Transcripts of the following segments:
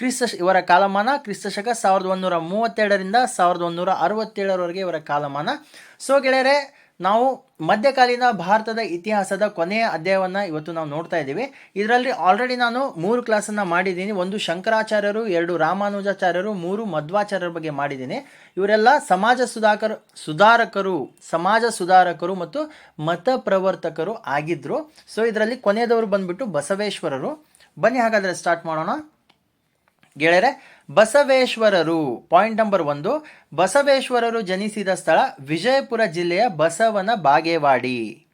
ಕ್ರಿಸ್ತ ಇವರ ಕಾಲಮಾನ ಕ್ರಿಸ್ತ ಶಕ ಸಾವಿರದ ಒಂದೂರ ಮೂವತ್ತೆರಡರಿಂದ ಸಾವಿರದ ಒಂದೂರ ಅರವತ್ತೇಳರವರೆಗೆ ಇವರ ಕಾಲಮಾನ. ಸೊ ಗೆಳೆಯರೆ, ನಾವು ಮಧ್ಯಕಾಲೀನ ಭಾರತದ ಇತಿಹಾಸದ ಕೊನೆಯ ಅಧ್ಯಾಯವನ್ನು ಇವತ್ತು ನಾವು ನೋಡ್ತಾ ಇದ್ದೀವಿ. ಇದರಲ್ಲಿ ಆಲ್ರೆಡಿ ನಾನು ಮೂರು ಕ್ಲಾಸನ್ನು ಮಾಡಿದ್ದೀನಿ. ಒಂದು ಶಂಕರಾಚಾರ್ಯರು, ಎರಡು ರಾಮಾನುಜಾಚಾರ್ಯರು, ಮೂರು ಮಧ್ವಾಚಾರ್ಯರ ಬಗ್ಗೆ ಮಾಡಿದ್ದೀನಿ. ಇವರೆಲ್ಲ ಸಮಾಜ ಸುಧಾಕರು, ಸುಧಾರಕರು, ಸಮಾಜ ಸುಧಾರಕರು ಮತ್ತು ಮತ ಪ್ರವರ್ತಕರು ಆಗಿದ್ದರು ಸೊ ಇದರಲ್ಲಿ ಕೊನೆಯದವರು ಬಂದ್ಬಿಟ್ಟು ಬಸವೇಶ್ವರರು. ಬನ್ನಿ ಹಾಗಾದರೆ ಸ್ಟಾರ್ಟ್ ಮಾಡೋಣ. ಗೆಳೆಯರೆ, ಬಸವೇಶ್ವರರು. ಪಾಯಿಂಟ್ ನಂಬರ್ ಒಂದು, ಬಸವೇಶ್ವರರು ಜನಿಸಿದ ಸ್ಥಳ ವಿಜಯಪುರ ಜಿಲ್ಲೆಯ ಬಸವನ ಬಾಗೇವಾಡಿ.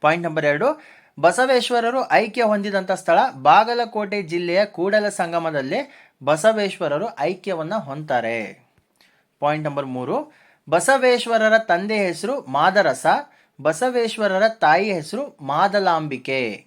ಪಾಯಿಂಟ್ ನಂಬರ್ ಎರಡು, ಬಸವೇಶ್ವರರು ಐಕ್ಯ ಹೊಂದಿದಂಥ ಸ್ಥಳ ಬಾಗಲಕೋಟೆ ಜಿಲ್ಲೆಯ ಕೂಡಲ ಸಂಗಮದಲ್ಲಿ ಬಸವೇಶ್ವರರು ಐಕ್ಯವನ್ನು ಹೊಂತಾರೆ ಪಾಯಿಂಟ್ ನಂಬರ್ ಮೂರು, ಬಸವೇಶ್ವರರ ತಂದೆ ಹೆಸರು ಮಾದರಸ, ಬಸವೇಶ್ವರರ ತಾಯಿ ಹೆಸರು ಮಾದಲಾಂಬಿಕೆ.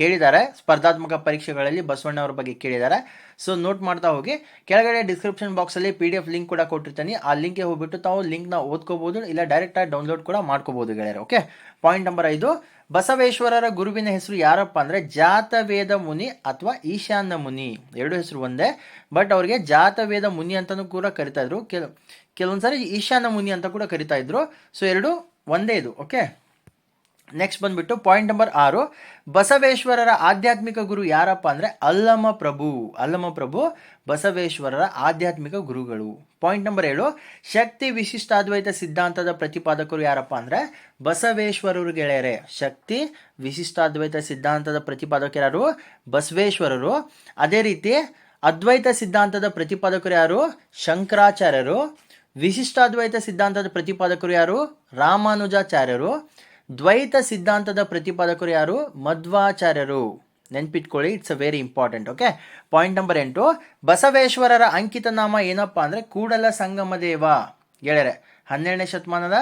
ಕೇಳಿದ್ದಾರೆ. ಸ್ಪರ್ಧಾತ್ಮಕ ಪರೀಕ್ಷೆಗಳಲ್ಲಿ ಬಸವಣ್ಣವ್ರ ಬಗ್ಗೆ ಕೇಳಿದ್ದಾರೆ. ಸೊ ನೋಟ್ ಮಾಡ್ತಾ ಹೋಗಿ. ಕೆಳಗಡೆ ಡಿಸ್ಕ್ರಿಪ್ಷನ್ ಬಾಕ್ಸಲ್ಲಿ ಪಿ ಡಿ ಎಫ್ ಲಿಂಕ್ ಕೂಡ ಕೊಟ್ಟಿರ್ತೀನಿ. ಆ ಲಿಂಕ್ಗೆ ಹೋಗ್ಬಿಟ್ಟು ತಾವು ಲಿಂಕ್ನ ಓದ್ಕೋಬಹುದು ಇಲ್ಲ ಡೈರೆಕ್ಟಾಗಿ ಡೌನ್ಲೋಡ್ ಕೂಡ ಮಾಡ್ಕೋಬೋದು ಗೆಳೆಯರು ಓಕೆ ಪಾಯಿಂಟ್ ನಂಬರ್ ಐದು. ಬಸವೇಶ್ವರರ ಗುರುವಿನ ಹೆಸರು ಯಾರಪ್ಪ ಅಂದರೆ ಜಾತವೇದ ಮುನಿ ಅಥವಾ ಈಶಾನ್ಯ ಮುನಿ. ಎರಡು ಹೆಸರು ಒಂದೇ. ಬಟ್ ಅವ್ರಿಗೆ ಜಾತವೇದ ಮುನಿ ಅಂತಲೂ ಕೂಡ ಕರಿತಾ ಇದ್ರು. ಕೆಲ, ಕೆಲವೊಂದ್ಸರಿ ಈಶಾನ್ಯ ಮುನಿ ಅಂತ ಕೂಡ ಕರಿತಾ ಇದ್ರು. ಸೊ ಎರಡು ಒಂದೇ ಇದು ಓಕೆ ನೆಕ್ಸ್ಟ್ ಬಂದ್ಬಿಟ್ಟು ಪಾಯಿಂಟ್ ನಂಬರ್ ಆರು. ಬಸವೇಶ್ವರರ ಆಧ್ಯಾತ್ಮಿಕ ಗುರು ಯಾರಪ್ಪ ಅಂದರೆ ಅಲ್ಲಮ ಪ್ರಭು. ಅಲ್ಲಮ ಪ್ರಭು ಬಸವೇಶ್ವರರ ಆಧ್ಯಾತ್ಮಿಕ ಗುರುಗಳು. ಪಾಯಿಂಟ್ ನಂಬರ್ ಏಳು. ಶಕ್ತಿ ವಿಶಿಷ್ಟಾದ್ವೈತ ಸಿದ್ಧಾಂತದ ಪ್ರತಿಪಾದಕರು ಯಾರಪ್ಪ ಅಂದರೆ ಬಸವೇಶ್ವರರು ಗೆಳೆಯರೆ. ಶಕ್ತಿ ವಿಶಿಷ್ಟಾದ್ವೈತ ಸಿದ್ಧಾಂತದ ಪ್ರತಿಪಾದಕರು ಯಾರು? ಬಸವೇಶ್ವರರು. ಅದೇ ರೀತಿ ಅದ್ವೈತ ಸಿದ್ಧಾಂತದ ಪ್ರತಿಪಾದಕರು ಯಾರು? ಶಂಕರಾಚಾರ್ಯರು. ವಿಶಿಷ್ಟಾದ್ವೈತ ಸಿದ್ಧಾಂತದ ಪ್ರತಿಪಾದಕರು ಯಾರು? ರಾಮಾನುಜಾಚಾರ್ಯರು. ದ್ವೈತ ಸಿದ್ಧಾಂತದ ಪ್ರತಿಪಾದಕರು ಯಾರು? ಮಧ್ವಾಚಾರ್ಯರು. ನೆನ್ಪಿಟ್ಕೊಳ್ಳಿ it's a very important okay point number ಎಂಟು, ಬಸವೇಶ್ವರರ ಅಂಕಿತ ನಾಮ ಏನಪ್ಪ ಅಂದರೆ ಕೂಡಲ ಸಂಗಮ ದೇವ ಗೆಳೆಯರೆ, ಹನ್ನೆರಡನೇ ಶತಮಾನದ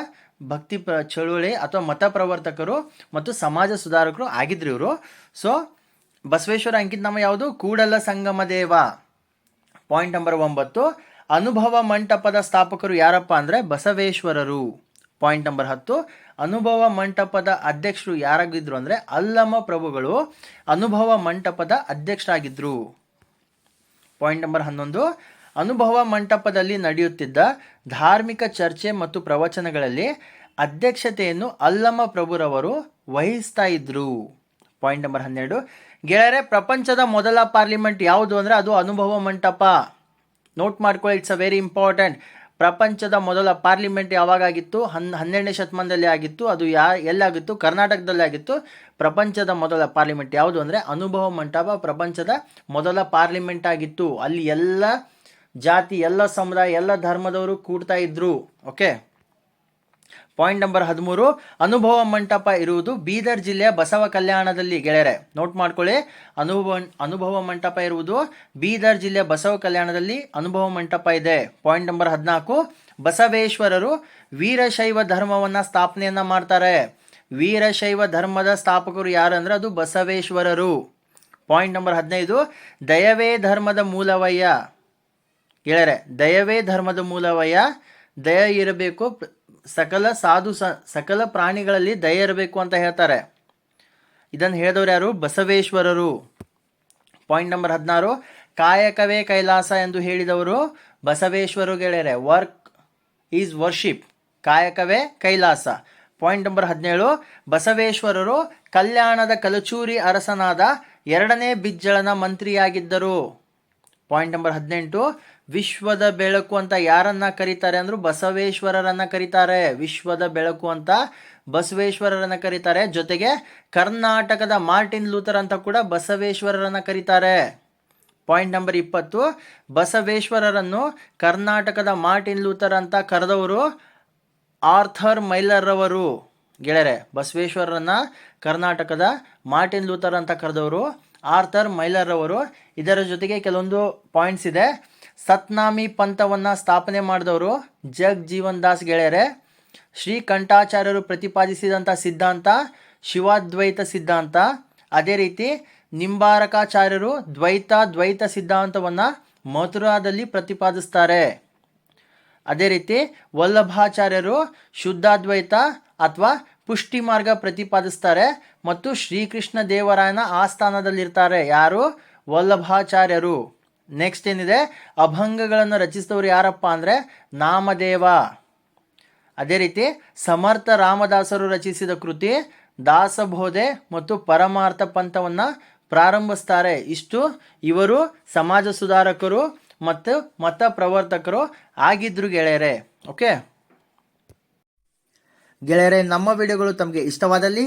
ಭಕ್ತಿ ಪ್ರ, ಚಳುವಳಿ ಅಥವಾ ಮತ ಪ್ರವರ್ತಕರು ಮತ್ತು ಸಮಾಜ ಸುಧಾರಕರು ಆಗಿದ್ರು ಇವರು. ಸೊ ಬಸವೇಶ್ವರ ಅಂಕಿತ ನಾಮ ಯಾವುದು? ಕೂಡಲ ಸಂಗಮ ದೇವ ಪಾಯಿಂಟ್ ನಂಬರ್ ಒಂಬತ್ತು, ಅನುಭವ ಮಂಟಪದ ಸ್ಥಾಪಕರು ಯಾರಪ್ಪ ಅಂದರೆ ಬಸವೇಶ್ವರರು. ಪಾಯಿಂಟ್ ನಂಬರ್ ಹತ್ತು. ಅನುಭವ ಮಂಟಪದ ಅಧ್ಯಕ್ಷರು ಯಾರಾಗಿದ್ರು ಅಂದರೆ ಅಲ್ಲಮ ಪ್ರಭುಗಳು ಅನುಭವ ಮಂಟಪದ ಅಧ್ಯಕ್ಷರಾಗಿದ್ದರು ಪಾಯಿಂಟ್ ನಂಬರ್ ಹನ್ನೊಂದು. ಅನುಭವ ಮಂಟಪದಲ್ಲಿ ನಡೆಯುತ್ತಿದ್ದ ಧಾರ್ಮಿಕ ಚರ್ಚೆ ಮತ್ತು ಪ್ರವಚನಗಳಲ್ಲಿ ಅಧ್ಯಕ್ಷತೆಯನ್ನು ಅಲ್ಲಮ ಪ್ರಭುರವರು ವಹಿಸ್ತಾ ಇದ್ರು. ಪಾಯಿಂಟ್ ನಂಬರ್ ಹನ್ನೆರಡು. ಗೆಳೆಯರೆ, ಪ್ರಪಂಚದ ಮೊದಲ ಪಾರ್ಲಿಮೆಂಟ್ ಯಾವುದು ಅಂದರೆ ಅದು ಅನುಭವ ಮಂಟಪ. ನೋಟ್ ಮಾಡ್ಕೊಳ್ಳಿ ಇಟ್ಸ್ ಅ ವೆರಿ ಇಂಪಾರ್ಟೆಂಟ್ ಪ್ರಪಂಚದ ಮೊದಲ ಪಾರ್ಲಿಮೆಂಟ್ ಯಾವಾಗಾಗಿತ್ತು? ಹನ್, ಹನ್ನೆರಡನೇ ಶತಮಾನದಲ್ಲಿ ಆಗಿತ್ತು. ಅದು ಯಾ, ಎಲ್ಲಾಗಿತ್ತು? ಕರ್ನಾಟಕದಲ್ಲಿ ಆಗಿತ್ತು. ಪ್ರಪಂಚದ ಮೊದಲ ಪಾರ್ಲಿಮೆಂಟ್ ಯಾವುದು ಅಂದರೆ ಅನುಭವ ಮಂಟಪ ಪ್ರಪಂಚದ ಮೊದಲ ಪಾರ್ಲಿಮೆಂಟ್ ಆಗಿತ್ತು. ಅಲ್ಲಿ ಎಲ್ಲ ಜಾತಿ, ಎಲ್ಲ ಸಮುದಾಯ, ಎಲ್ಲ ಧರ್ಮದವರು ಕೂಡ್ತಾ ಇದ್ರು. ಓಕೆ ಪಾಯಿಂಟ್ ನಂಬರ್ ಹದಿಮೂರು, ಅನುಭವ ಮಂಟಪ ಇರುವುದು ಬೀದರ್ ಜಿಲ್ಲೆಯ ಬಸವ ಕಲ್ಯಾಣದಲ್ಲಿ, ಗೆಳೆಯರೆ. ನೋಟ್ ಮಾಡ್ಕೊಳ್ಳಿ, ಅನುಭವ ಅನುಭವ ಮಂಟಪ ಇರುವುದು ಬೀದರ್ ಜಿಲ್ಲೆಯ ಬಸವ ಕಲ್ಯಾಣದಲ್ಲಿ ಅನುಭವ ಮಂಟಪ ಇದೆ. ಪಾಯಿಂಟ್ ನಂಬರ್ ಹದಿನಾಲ್ಕು, ಬಸವೇಶ್ವರರು ವೀರಶೈವ ಧರ್ಮವನ್ನು ಸ್ಥಾಪನೆಯನ್ನು ಮಾಡ್ತಾರೆ. ವೀರಶೈವ ಧರ್ಮದ ಸ್ಥಾಪಕರು ಯಾರು ಅಂದರೆ ಅದು ಬಸವೇಶ್ವರರು. ಪಾಯಿಂಟ್ ನಂಬರ್ ಹದಿನೈದು, ದಯವೇ ಧರ್ಮದ ಮೂಲವಯ್ಯ. ಗೆಳೆಯರೆ, ದಯವೇ ಧರ್ಮದ ಮೂಲವಯ್ಯ. ದಯ ಇರಬೇಕು ಸಕಲ ಸಾಧು ಸಕಲ ಪ್ರಾಣಿಗಳಲ್ಲಿ ದಯ ಇರಬೇಕು ಅಂತ ಹೇಳ್ತಾರೆ. ಇದನ್ನು ಹೇಳಿದವರು ಯಾರು? ಬಸವೇಶ್ವರರು. ಪಾಯಿಂಟ್ ನಂಬರ್ ಹದಿನಾರು. ಕಾಯಕವೇ ಕೈಲಾಸ ಎಂದು ಹೇಳಿದವರು ಬಸವೇಶ್ವರು ಗೆಳೆಯರೆ. ವರ್ಕ್ ಈಸ್ ವರ್ಷಿಪ್ ಕಾಯಕವೇ ಕೈಲಾಸ. ಪಾಯಿಂಟ್ ನಂಬರ್ ಹದಿನೇಳು. ಬಸವೇಶ್ವರರು ಕಲ್ಯಾಣದ ಕಲಚೂರಿ ಅರಸನಾದ ಎರಡನೇ ಬಿಜ್ಜಳನ ಮಂತ್ರಿಯಾಗಿದ್ದರು. ಪಾಯಿಂಟ್ ನಂಬರ್ ಹದಿನೆಂಟು, ವಿಶ್ವದ ಬೆಳಕು ಅಂತ ಯಾರನ್ನ ಕರೀತಾರೆ ಅಂದ್ರು ಬಸವೇಶ್ವರರನ್ನ ಕರೀತಾರೆ. ವಿಶ್ವದ ಬೆಳಕು ಅಂತ ಬಸವೇಶ್ವರರನ್ನ ಕರೀತಾರೆ. ಜೊತೆಗೆ ಕರ್ನಾಟಕದ ಮಾರ್ಟಿನ್ ಲೂಥರ್ ಅಂತ ಕೂಡ ಬಸವೇಶ್ವರರನ್ನ ಕರೀತಾರೆ. ಪಾಯಿಂಟ್ ನಂಬರ್ ಇಪ್ಪತ್ತು, ಬಸವೇಶ್ವರರನ್ನು ಕರ್ನಾಟಕದ ಮಾರ್ಟಿನ್ ಲೂಥರ್ ಅಂತ ಕರೆದವರು ಆರ್ಥರ್ ಮೈಲರ್ ಅವರು ಗೆಳೆಯರೆ, ಬಸವೇಶ್ವರರನ್ನ ಕರ್ನಾಟಕದ ಮಾರ್ಟಿನ್ ಲೂಥರ್ ಅಂತ ಕರೆದವರು ಆರ್ಥರ್ ಮೈಲರ್ ಅವರು ಇದರ ಜೊತೆಗೆ ಕೆಲವೊಂದು ಪಾಯಿಂಟ್ಸ್ ಇದೆ. ಸತ್ನಾಮಿ ಪಂಥವನ್ನು ಸ್ಥಾಪನೆ ಮಾಡಿದವರು ಜಗ್ ಜೀವನ್ ದಾಸ್ ಗೆಳೆಯರೆ. ಶ್ರೀಕಂಠಾಚಾರ್ಯರು ಪ್ರತಿಪಾದಿಸಿದಂಥ ಸಿದ್ಧಾಂತ, ಶಿವಾದ್ವೈತ ಸಿದ್ಧಾಂತ. ಅದೇ ರೀತಿ ನಿಂಬಾರಕಾಚಾರ್ಯರು ದ್ವೈತ ದ್ವೈತ ಸಿದ್ಧಾಂತವನ್ನು ಮಥುರಾದಲ್ಲಿ ಪ್ರತಿಪಾದಿಸ್ತಾರೆ. ಅದೇ ರೀತಿ ವಲ್ಲಭಾಚಾರ್ಯರು ಶುದ್ಧಾದ್ವೈತ ಅಥವಾ ಪುಷ್ಟಿ ಮಾರ್ಗ ಪ್ರತಿಪಾದಿಸ್ತಾರೆ. ಮತ್ತು ಶ್ರೀಕೃಷ್ಣ ದೇವರಾಯನ ಆಸ್ಥಾನದಲ್ಲಿರ್ತಾರೆ. ಯಾರು? ವಲ್ಲಭಾಚಾರ್ಯರು. ನೆಕ್ಸ್ಟ್ ಏನಿದೆ? ಅಭಂಗಗಳನ್ನು ರಚಿಸಿದವರು ಯಾರಪ್ಪ ಅಂದರೆ ನಾಮದೇವ. ಅದೇ ರೀತಿ ಸಮರ್ಥ ರಾಮದಾಸರು ರಚಿಸಿದ ಕೃತಿ ದಾಸಬೋಧೆ ಮತ್ತು ಪರಮಾರ್ಥ ಪಂಥವನ್ನು ಪ್ರಾರಂಭಿಸ್ತಾರೆ. ಇಷ್ಟು. ಇವರು ಸಮಾಜ ಸುಧಾರಕರು ಮತ್ತು ಮತ ಪ್ರವರ್ತಕರು ಆಗಿದ್ರು ಗೆಳೆಯರೆ. ಓಕೆ ಗೆಳೆಯರೆ, ನಮ್ಮ ವಿಡಿಯೋಗಳು ತಮಗೆ ಇಷ್ಟವಾದಲ್ಲಿ